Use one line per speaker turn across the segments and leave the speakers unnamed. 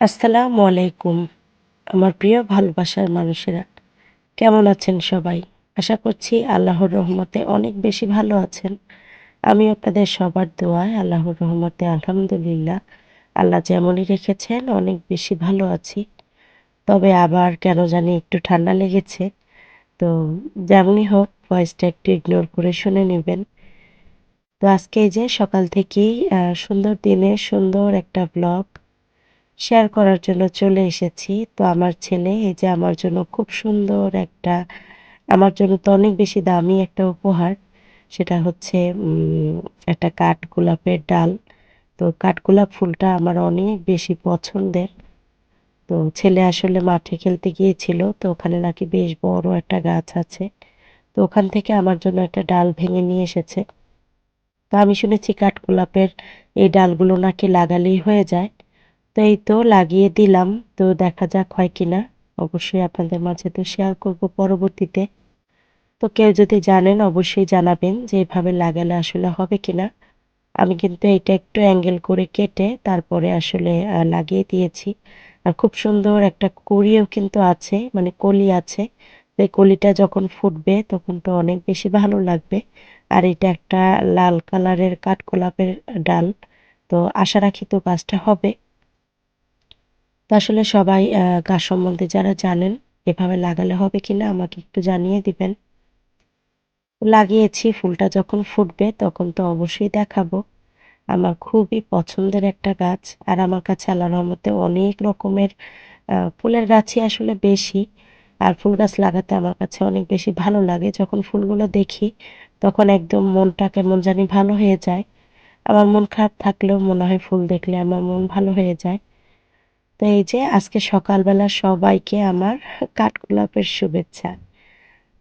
আসসালামু আলাইকুম, আমার প্রিয় ভালোবাসার মানুষেরা। কেমন আছেন সবাই? আশা করছি আল্লাহর রহমতে অনেক বেশি ভালো আছেন। আমি আপনাদের সবার দোয়ায় আল্লাহর রহমতে আলহামদুলিল্লাহ। আল্লাহ যেমনই রেখেছেন, অনেক বেশি ভালো আছি। তবে আবার কেন জানি একটু ঠান্ডা লেগেছে। তো যেমনই হোক, ভয়েসটা একটু ইগনোর করে শুনে নেবেন। তো আজকে যে সকাল থেকেই সুন্দর দিনে সুন্দর একটা ব্লগ শেয়ার করার জন্য চলে এসেছি। তো আমার ছেলে, এই যে আমার জন্য খুব সুন্দর একটা, আমার জন্য তো অনেক বেশি দামি একটা উপহার। সেটা হচ্ছে একটা কাঠ গোলাপের ডাল। তো কাঠগোলাপ ফুলটা আমার অনেক বেশি পছন্দের। তো ছেলে আসলে মাঠে খেলতে গিয়েছিল, তো ওখানে নাকি বেশ বড় একটা গাছ আছে। তো ওখান থেকে আমার জন্য একটা ডাল ভেঙে নিয়ে এসেছে। তো আমি শুনেছি কাঠগোলাপের এই ডালগুলো নাকি লাগালেই হয়ে যায়। তো এই তো লাগিয়ে দিলাম। তো দেখা যাক হয় কিনা অবশ্যই আপনাদের মাঝে তো শেয়ার করব পরবর্তীতে। তো কেউ যদি জানেন অবশ্যই জানাবেন যে এভাবে লাগালে আসলে হবে কিনা আমি কিন্তু এটা একটু অ্যাঙ্গেল করে কেটে তারপরে আসলে লাগিয়ে দিয়েছি। আর খুব সুন্দর একটা কড়িও কিন্তু আছে মানে কলি আছে। তো এই কলিটা যখন ফুটবে তখন তো অনেক বেশি ভালো লাগবে। আর এটা একটা লাল কালারের কাঠগোলাপের ডাল। তো আশা রাখি তো গাছটা হবে। তো আসলে সবাই গাছ সম্বন্ধে যারা জানেন এভাবে লাগালে হবে কিনা আমাকে একটু জানিয়ে দিবেন। লাগিয়েছি, ফুলটা যখন ফুটবে তখন তো অবশ্যই দেখাবো। আমার খুবই পছন্দের একটা গাছ আর আমার কাছে আল্লাহ রহমতে অনেক রকমের ফুলের গাছই আসলে বেশি। আর ফুল গাছ লাগাতে আমার কাছে অনেক বেশি ভালো লাগে। যখন ফুলগুলো দেখি তখন একদম মনটা কেমন জানি ভালো হয়ে যায়। আমার মন খারাপ থাকলেও মনে হয় ফুল দেখলে আমার মন ভালো হয়ে যায়। তো এই যে আজকে সকালবেলা সবাইকে আমার কাঠগোলাপের শুভেচ্ছা।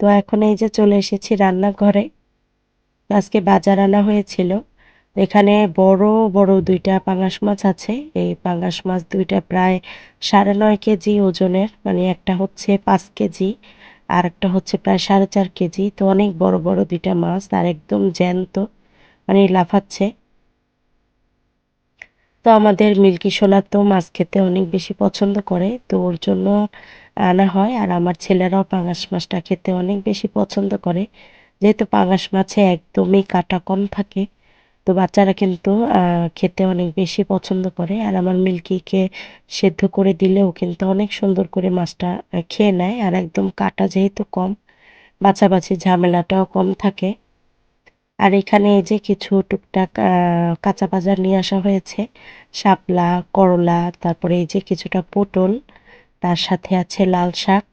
তো এখন এই যে চলে এসেছি রান্নাঘরে। আজকে বাজার আনা হয়েছিল। এখানে বড় বড় দুইটা পাঙ্গাস মাছ আছে। এই পাঙ্গাস মাছ দুইটা প্রায় সাড়ে নয় কেজি ওজনের মানে একটা হচ্ছে পাঁচ কেজি, আর একটা হচ্ছে প্রায় সাড়ে চার কেজি। তো অনেক বড় বড় দুইটা মাছ, আর একদম জ্যান্ত মানে লাফাচ্ছে। তো আমাদের মিল্কি সোনা তো মাছ খেতে অনেক বেশি পছন্দ করে, তো ওর জন্য আনা হয়। আর আমার ছেলেরাও পাঙাশ মাছটা খেতে অনেক বেশি পছন্দ করে। যেহেতু পাঙাশ মাছে একদমই কাটা কম থাকে, তো বাচ্চারা কিন্তু খেতে অনেক বেশি পছন্দ করে। আর আমার মিল্কিকে সেদ্ধ করে দিলেও কিন্তু অনেক সুন্দর করে মাছটা খেয়ে নেয়। আর একদম কাটা যেহেতু কম, বাছাবাছি ঝামেলাটাও কম থাকে। আর এখানে এই যে কিছু টুকটাক কাঁচা বাজার নিয়ে আসা হয়েছে। শাপলা, করলা, তারপরে এই যে কিছুটা পটল, তার সাথে আছে লাল শাক।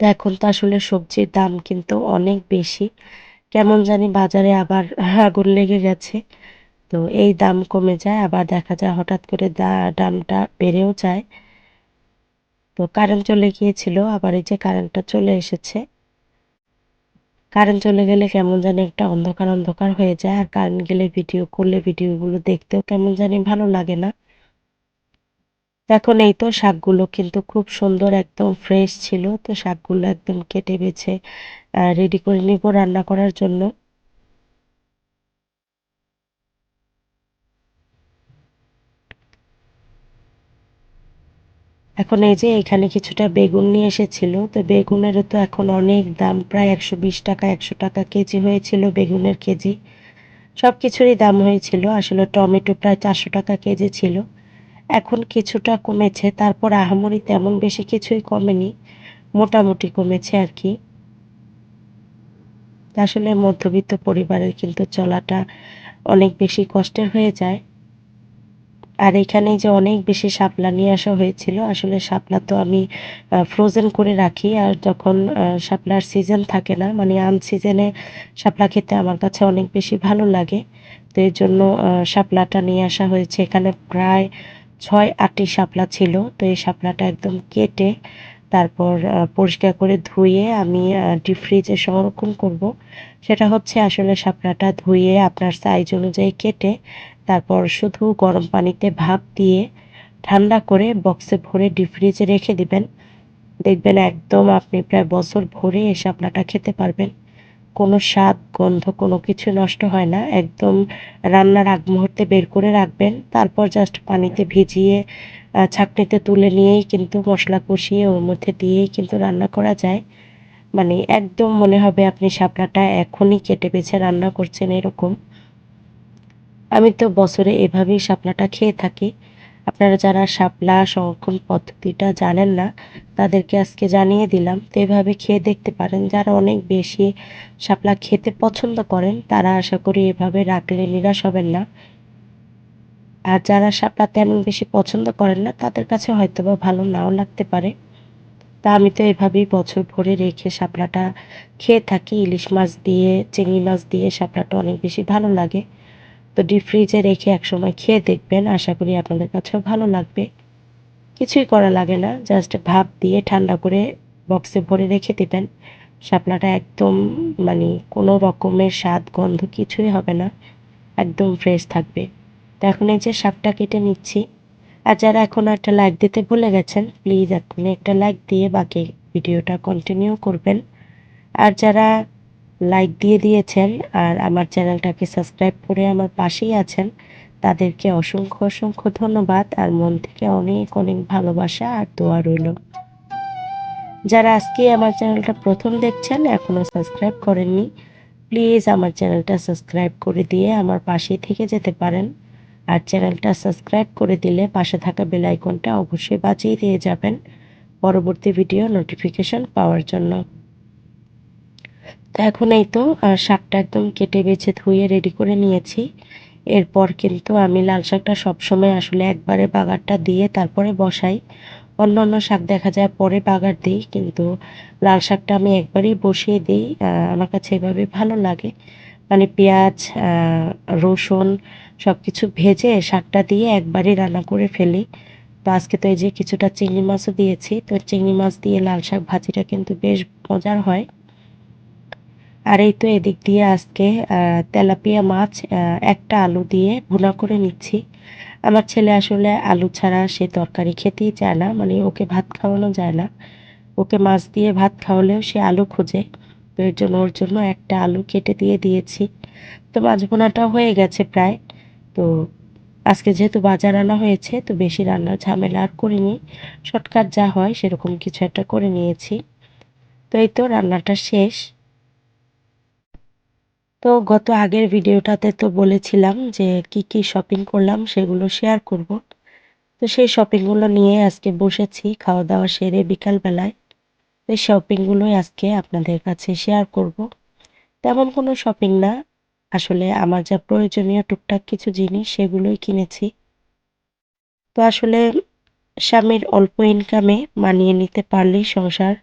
তো এখন তো আসলে সবজির দাম কিন্তু অনেক বেশি। কেমন জানি বাজারে আবার আগুন লেগে গেছে। তো এই দাম কমে যায়, আবার দেখা যায় হঠাৎ করে দামটা বেড়েও যায়। তো কারেন্ট চলে গিয়েছিল, আবার এই যে কারেন্টটা চলে এসেছে। কারেন্ট চলে গেলে কেমন জানি একটা অন্ধকার অন্ধকার হয়ে যায়, আর কারেন্ট গেলে ভিডিও করলে ভিডিওগুলো দেখতেও কেমন জানি ভালো লাগে না। এখন এই তো শাকগুলো কিন্তু খুব সুন্দর একদম ফ্রেশ ছিল, তো শাকগুলো একদম কেটে বেছে রেডি করে নিব রান্না করার জন্য। এখন এই যে এখানে কিছুটা বেগুন নিয়ে এসেছিল, তো বেগুনেরও তো এখন অনেক দাম, প্রায় একশো বিশ টাকা, একশো টাকা কেজি হয়েছিল বেগুনের কেজি। সব কিছুরই দাম হয়েছিল, আসলে টমেটো প্রায় চারশো টাকা কেজি ছিল। এখন কিছুটা কমেছে, তারপর আহামরি তেমন বেশি কিছুই কমেনি, মোটামুটি কমেছে আর কি। আসলে মধ্যবিত্ত পরিবারের কিন্তু চলাটা অনেক বেশি কষ্টের হয়ে যায়। আর এখানে যে অনেক বেশি শাপলা নিয়ে আসা হয়েছিল, আসলে শাপলা তো আমি ফ্রোজেন করে রাখি। আর যখন শাপলার সিজন থাকে না মানে আন সিজনে শাপলা খেতে আমার কাছে অনেক বেশি ভালো লাগে। তো এর জন্য শাপলাটা নিয়ে আসা হয়েছে। এখানে প্রায় ছয় আটটি শাপলা ছিল। তো এই শাপলাটা একদম কেটে তারপর পরিষ্কার করে ধুয়ে আমি ডিপ ফ্রিজে সংরক্ষণ করব। সেটা হচ্ছে আসলে শাপলাটা ধুয়ে আপনার সাইজ অনুযায়ী কেটে তারপর শুধু গরম পানিতে ভাপ দিয়ে ঠান্ডা করে বক্সে ভরে ডিপ ফ্রিজে রেখে দিবেন। দেখবেন একদম আপনি প্রায় বছর ভরে এই শাপলাটা খেতে পারবেন। কোনো স্বাদ, গন্ধ, কোনো কিছু নষ্ট হয় না। একদম রান্নার আগ মুহূর্তে বের করে রাখবেন। তারপর জাস্ট পানিতে ভিজিয়ে ছাঁকনিতে তুলে নিয়েই কিন্তু মশলা কষিয়ে ওর মধ্যে দিয়েই কিন্তু রান্না করা যায়। মানে একদম মনে হবে আপনি শাপলাটা এখনই কেটে বেছে রান্না করছেন এরকম। আমি তো বছরে এভাবেই শাপলাটা খেয়ে থাকি। আপনারা যারা শাপলা সংরক্ষণ পদ্ধতিটা জানেন না, তাদেরকে আজকে জানিয়ে দিলাম। তো এভাবে খেয়ে দেখতে পারেন। যারা অনেক বেশি শাপলা খেতে পছন্দ করেন, তারা আশা করি এভাবে রাখলে নিরাশ হবেন না। আর যারা শাপলা তেমন বেশি পছন্দ করেন না, তাদের কাছে হয়তো বা ভালো নাও লাগতে পারে। তা আমি তো এভাবেই বছর ভরে রেখে শাপলাটা খেয়ে থাকি। ইলিশ মাছ দিয়ে, চিংড়ি মাছ দিয়ে শাপলাটা অনেক বেশি ভালো লাগে। তো ডিপ ফ্রিজে রেখে একসময় খেয়ে দেখবেন। আশা করি আপনাদের কাছেও ভালো লাগবে। কিছুই করা লাগে না। জাস্ট ভাপ দিয়ে ঠান্ডা করে বক্সে ভরে রেখে দেবেন। শাপলাটা একদম মানে কোনো রকমের স্বাদ, গন্ধ কিছুই হবে না। একদম ফ্রেশ থাকবে। তো এখন এই যে শাকটা কেটে নিচ্ছি। আর যারা এখন একটা লাইক দিতে ভুলে গেছেন প্লিজ এখন একটা লাইক দিয়ে বাকি ভিডিওটা কন্টিনিউ করবেন। আর যারা লাইক দিয়ে দিয়েছেন আর আমার চ্যানেলটাকে সাবস্ক্রাইব করে আমার পাশেই আছেন। তাদেরকে অসংখ্য অসংখ্য ধন্যবাদ আর মন থেকে অনেক অনেক ভালোবাসা আর দোয়া রইল। যারা আজকে আমার চ্যানেলটা প্রথম দেখছেন এখনও সাবস্ক্রাইব করেননি প্লিজ আমার চ্যানেলটা সাবস্ক্রাইব করে দিয়ে আমার পাশেই থেকে যেতে পারেন। আর চ্যানেলটা সাবস্ক্রাইব করে দিলে পাশে থাকা বেল আইকনটা অবশ্যই বাজিয়ে দিয়ে যাবেন। পরবর্তী ভিডিও নোটিফিকেশন পাওয়ার জন্য। এখন এই তো শাকটা একদম কেটে বেছে ধুয়ে রেডি করে নিয়েছি। এরপর কিন্তু আমি লাল শাকটা সবসময় আসলে একবারে বাগারটা দিয়ে তারপরে বসাই। অন্য অন্য শাক দেখা যায় পরে বাগার দিই, কিন্তু লাল শাকটা আমি একবারেই বসিয়ে দিই। আমার কাছে এভাবে ভালো লাগে। মানে পেঁয়াজ রসুন সব কিছু ভেজে শাকটা দিয়ে একবারই রান্না করে ফেলি। তো আজকে তো এই যে কিছুটা চিংড়ি মাছও দিয়েছি, তো চিংড়ি মাছ দিয়ে লাল শাক ভাজিটা কিন্তু বেশ মজার হয়। আর এই তো এদিক দিয়ে আজকে তেলাপিয়া মাছ একটা আলু দিয়ে ভুনা করে নিচ্ছি। আমার ছেলে আসলে আলু ছাড়া সে তরকারি খেতেই চায় না মানে ওকে ভাত খাওয়ানো যায় না। ওকে মাছ দিয়ে ভাত খাওয়ালেও সে আলু খোঁজে, তো এর জন্য ওর জন্য একটা আলু কেটে দিয়ে দিয়েছি। তো মাছ ভুনাটাও হয়ে গেছে প্রায়। তো আজকে যেহেতু বাজার আনা হয়েছে, তো বেশি রান্নার ঝামেলা আর করিনি। শর্টকাট যা হয় সেরকম কিছু একটা করে নিয়েছি। তো এই তো রান্নাটা শেষ। তো গত আগের ভিডিওটাতে তো বলেছিলাম যে কি কি শপিং করলাম, সেগুলো শেয়ার করব। তো সেই শপিংগুলো নিয়ে আজকে বসেছি, খাওয়া দাওয়া সেরে বিকালবেলায়। এই শপিংগুলোই আজকে আপনাদের কাছে শেয়ার করব। তেমন কোনো শপিং না, আসলে আমার যা প্রয়োজনীয় টুকটাক কিছু জিনিস সেগুলোই কিনেছি। তো আসলে স্বামীর অল্প ইনকামে মানিয়ে নিতে পারলেই সংসার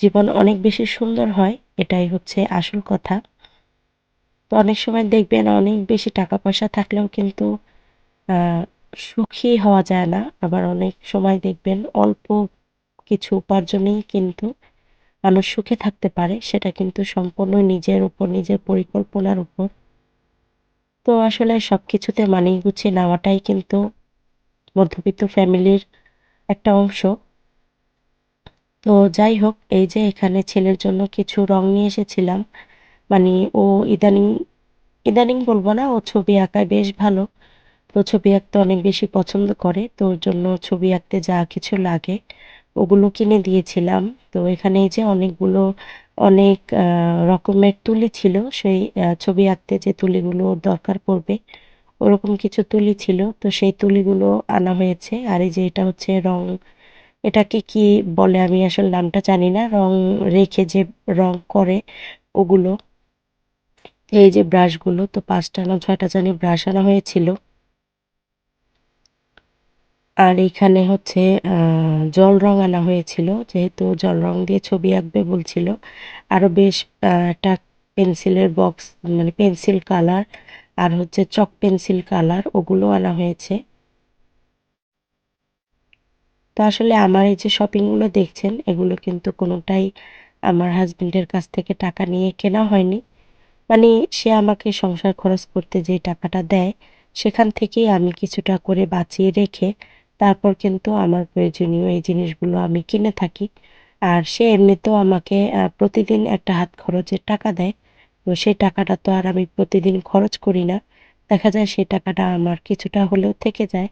জীবন অনেক বেশি সুন্দর হয়, এটাই হচ্ছে আসল কথা। অনেক সময় দেখবেন অনেক বেশি টাকা পয়সা থাকলেও কিন্তু সুখী হওয়া যায় না। আবার অনেক সময় দেখবেন অল্প কিছু উপার্জনেই কিন্তু মানুষ সুখে থাকতে পারে। সেটা কিন্তু সম্পূর্ণ নিজের উপর, নিজের পরিকল্পনার উপর। তো আসলে সব কিছুতে মানিয়ে গুছিয়ে নেওয়াটাই কিন্তু মধ্যবিত্ত ফ্যামিলির একটা অংশ। তো যাই হোক, এই যে এখানে ছেলের জন্য কিছু রং নিয়ে এসেছিলাম। মানে ও ইদানিং ইদানিং বলব না, ও ছবি আঁকায় বেশ ভালো। তো ছবি আঁকতে অনেক বেশি পছন্দ করে, তো ওর জন্য ছবি আঁকতে যা কিছু লাগে, ওগুলো কিনে দিয়েছিলাম। তো এখানে যে অনেকগুলো, অনেক রকমের তুলি ছিল, সেই ছবি আঁকতে যে তুলিগুলো দরকার পড়বে, ওরকম কিছু তুলি ছিল। তো সেই তুলিগুলো আনা হয়েছে, আর এই যে এটা হচ্ছে রং, এটাকে কি বলে আমি আসলে নামটা জানি না, রং রেখে যে রং করে ওগুলো এই যে ব্রাশগুলো, তো পাঁচটা না ছয়টা জানি ব্রাশ আনা হয়েছিল। আর এইখানে হচ্ছে জল রং আনা হয়েছিল, যেহেতু জল রং দিয়ে ছবি আঁকবে বলছিল। আরও বেশ একটা পেন্সিলের বক্স মানে পেন্সিল কালার, আর হচ্ছে চক পেন্সিল কালার, ওগুলো আনা হয়েছে। তো আসলে আমার এই যে শপিংগুলো দেখছেন, এগুলো কিন্তু কোনোটাই আমার হাজবেন্ডের কাছ থেকে টাকা নিয়ে কেনা হয়নি। মানে সে আমাকে সংসার খরচ করতে যে টাকাটা দেয়, সেখান থেকেই আমি কিছুটা করে বাঁচিয়ে রেখে তারপর কিন্তু আমার প্রয়োজনীয় এই জিনিসগুলো আমি কিনে থাকি। আর সে এমনিতেও আমাকে প্রতিদিন একটা হাত খরচের টাকা দেয়। তো সেই টাকাটা তো আর আমি প্রতিদিন খরচ করি না। দেখা যায় সেই টাকাটা আমার কিছুটা হলেও থেকে যায়।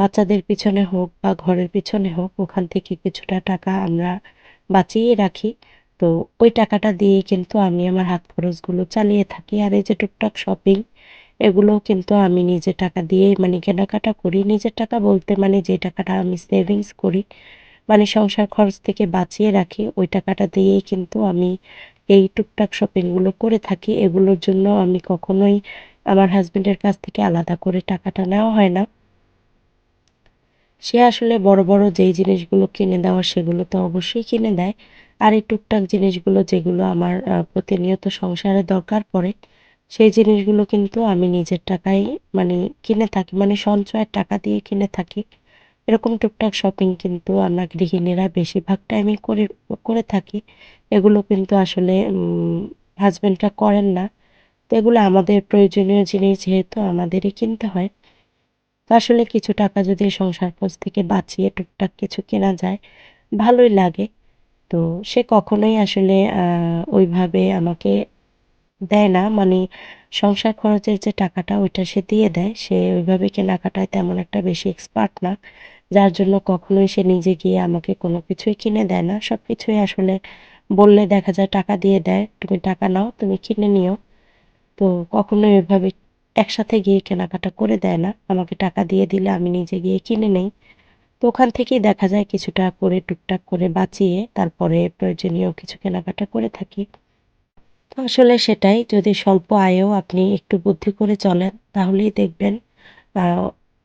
বাচ্চাদের পিছনে হোক বা ঘরের পিছনে হোক, ওখান থেকে কিছুটা টাকা আমরা বাঁচিয়ে রাখি। তো ওই টাকাটা দিয়েই কিন্তু আমি আমার হাত খরচগুলো চালিয়ে থাকি। আর এই যে টুকটাক শপিং এগুলোও কিন্তু আমি নিজের টাকা দিয়েই মানে কেনাকাটা করি। নিজের টাকা বলতে মানে যে টাকাটা আমি সেভিংস করি মানে সংসার খরচ থেকে বাঁচিয়ে রাখি, ওই টাকাটা দিয়েই কিন্তু আমি এই টুকটাক শপিংগুলো করে থাকি। এগুলোর জন্য আমি কখনোই আমার হাজবেন্ডের কাছ থেকে আলাদা করে টাকাটা নেওয়া হয় না। সে আসলে বড় বড় যেই জিনিসগুলো কিনে দেওয়া, সেগুলো তো অবশ্যই কিনে দেয়। আর এই টুকটাক জিনিসগুলো যেগুলো আমার প্রতিনিয়ত সংসারে দরকার পড়ে, সেই জিনিসগুলো কিন্তু আমি নিজের টাকায় মানে কিনে থাকি মানে সঞ্চয়ের টাকা দিয়ে কিনে থাকি। এরকম টুকটাক শপিং কিন্তু আমরা গৃহিণীরা বেশিরভাগ টাইমে করে করে থাকি। এগুলো কিন্তু আসলে হাজব্যান্ডরা করেন না। তো এগুলো আমাদের প্রয়োজনীয় জিনিস যেহেতু আমাদেরই কিনতে হয়। তো আসলে কিছু টাকা যদি সংসার খরচ থেকে বাঁচিয়ে টুকটাক কিছু কেনা যায়, ভালোই লাগে। তো সে কখনোই আসলে ওইভাবে আমাকে দেয় না। মানে সংসার খরচের যে টাকাটা ওইটা সে দিয়ে দেয়। সে ওইভাবে কেনাকাটায় তেমন একটা বেশি এক্সপার্ট না। যার জন্য কখনোই সে নিজে গিয়ে আমাকে কোনো কিছুই কিনে দেয় না। সব কিছুই আসলে বললে দেখা যায় টাকা দিয়ে দেয়। তুমি টাকা নাও, তুমি কিনে নিও। তো কখনোই ওইভাবে একসাথে গিয়ে কেনাকাটা করে দেয় না। আমাকে টাকা দিয়ে দিলে আমি নিজে গিয়ে কিনে নেই। তো ওখান থেকেই দেখা যায় কিছুটা করে টুকটাক করে বাঁচিয়ে তারপরে প্রয়োজনীয় কিছু কেনাকাটা করে থাকি। তো আসলে সেটাই, যদি স্বল্প আয়েও আপনি একটু বুদ্ধি করে চলেন, তাহলেই দেখবেন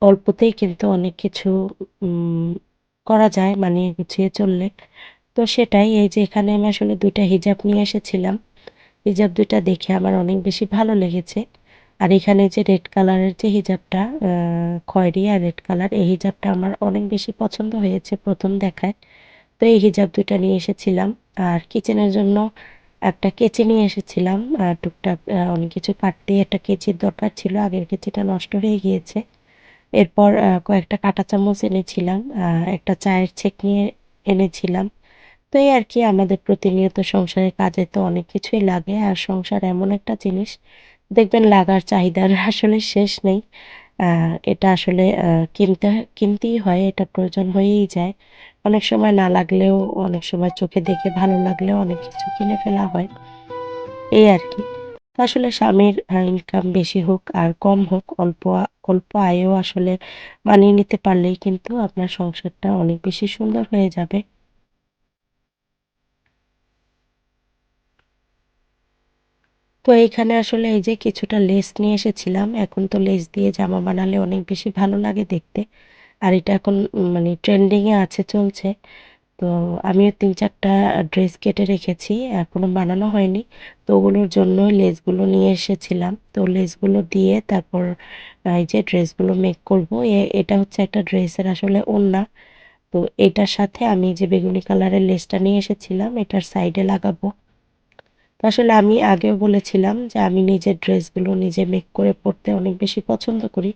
অল্পতেই কিন্তু অনেক কিছু করা যায়, মানিয়ে গুছিয়ে চললে। তো সেটাই, এই যে এখানে আমি আসলে দুইটা হিজাব নিয়ে এসেছিলাম। হিজাব দুইটা দেখে আমার অনেক বেশি ভালো লেগেছে। আর এখানে যে রেড কালারের যে হিজাবটা খয়েরি আর রেড কালার এই হিজাবটা আমার অনেক বেশি পছন্দ হয়েছে প্রথম দেখায়। তো এই হিজাব দুইটা নিয়ে এসেছিলাম। আর কিচেনের জন্য একটা কেচি নিয়ে এসেছিলাম। টুকটাক অনেক কিছু কাটতে একটা কেচির দরকার ছিল। আগের কেচিটা নষ্ট হয়ে গিয়েছে। এরপর কয়েকটা কাঁটা চামচ এনেছিলাম। একটা চায়ের ছেঁক নিয়ে এনেছিলাম। তো এই আর কি, আমাদের প্রতিনিয়ত সংসারের কাজে তো অনেক কিছুই লাগে। আর সংসার এমন একটা জিনিস দেখবেন লাগার চাহিদার আসলে শেষ নেই। এটা আসলে কিনতে, কিনতেই হয়, এটা প্রয়োজন হয়েই যায়। অনেক সময় না লাগলেও, অনেক সময় চোখে দেখে ভালো লাগলেও অনেক কিছু কিনে ফেলা হয়। এই আর কি। আসলে স্বামীর ইনকাম বেশি হোক আর কম হোক, অল্প অল্প আয়েও আসলে মানিয়ে নিতে পারলেই কিন্তু আপনার সংসারটা অনেক বেশি সুন্দর হয়ে যাবে। তো এইখানে আসলে এই যে কিছুটা লেস নিয়ে এসেছিলাম, এখন তো লেস দিয়ে জামা বানালে অনেক বেশি ভালো লাগে দেখতে। আর এটা এখন মানে ট্রেন্ডিংয়ে আছে, চলছে। তো আমিও তিন চারটা ড্রেস কেটে রেখেছি এখনও বানানো হয়নি। তো ওগুলোর জন্যই লেসগুলো নিয়ে এসেছিলাম। তো লেসগুলো দিয়ে তারপর এই যে ড্রেসগুলো মেক করব। এটা হচ্ছে একটা ড্রেসের আসলে ওড়না। তো এটার সাথে আমি যে বেগুনি কালারের লেসটা নিয়ে এসেছিলাম, এটার সাইডে লাগাবো। আসলে আমি আগেও বলেছিলাম যে আমি নিজের ড্রেসগুলো নিজে মেক করে পরতে অনেক বেশি পছন্দ করি।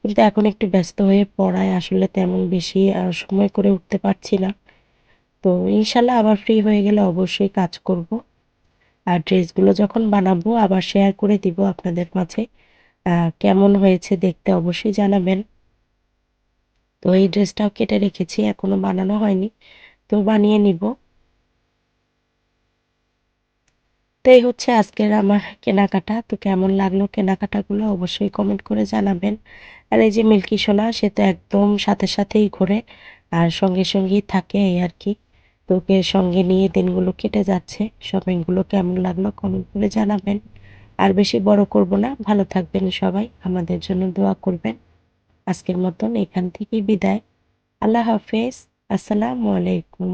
কিন্তু এখন একটু ব্যস্ত হয়ে পড়ায় আসলে তেমন বেশি সময় করে উঠতে পারছি না। তো ইনশাল্লাহ আবার ফ্রি হয়ে গেলে অবশ্যই কাজ করব। আর ড্রেসগুলো যখন বানাবো আবার শেয়ার করে দিব আপনাদের মাঝে। কেমন হয়েছে দেখতে অবশ্যই জানাবেন। তো এই ড্রেসটাও কেটে রেখেছি, এখনও বানানো হয়নি। তো বানিয়ে নিব। তো এই হচ্ছে আজকের আমার কেনাকাটা। তো কেমন লাগল কেনাকাটাগুলো অবশ্যই কমেন্ট করে জানাবেন। আর এই যে মিল্কি সোনা, সে তো একদম সাথে সাথেই ঘোরে আর সঙ্গে সঙ্গেই থাকে এই আর কি। তোকে সঙ্গে নিয়ে দিনগুলো কেটে যাচ্ছে। শপিংগুলো কেমন লাগল কমেন্ট করে জানাবেন। আর বেশি বড় করব না, ভালো থাকবেন সবাই, আমাদের জন্য দোয়া করবেন। আজকের মতন এখান থেকেই বিদায়। আল্লাহ হাফেজ, আসসালামু আলাইকুম।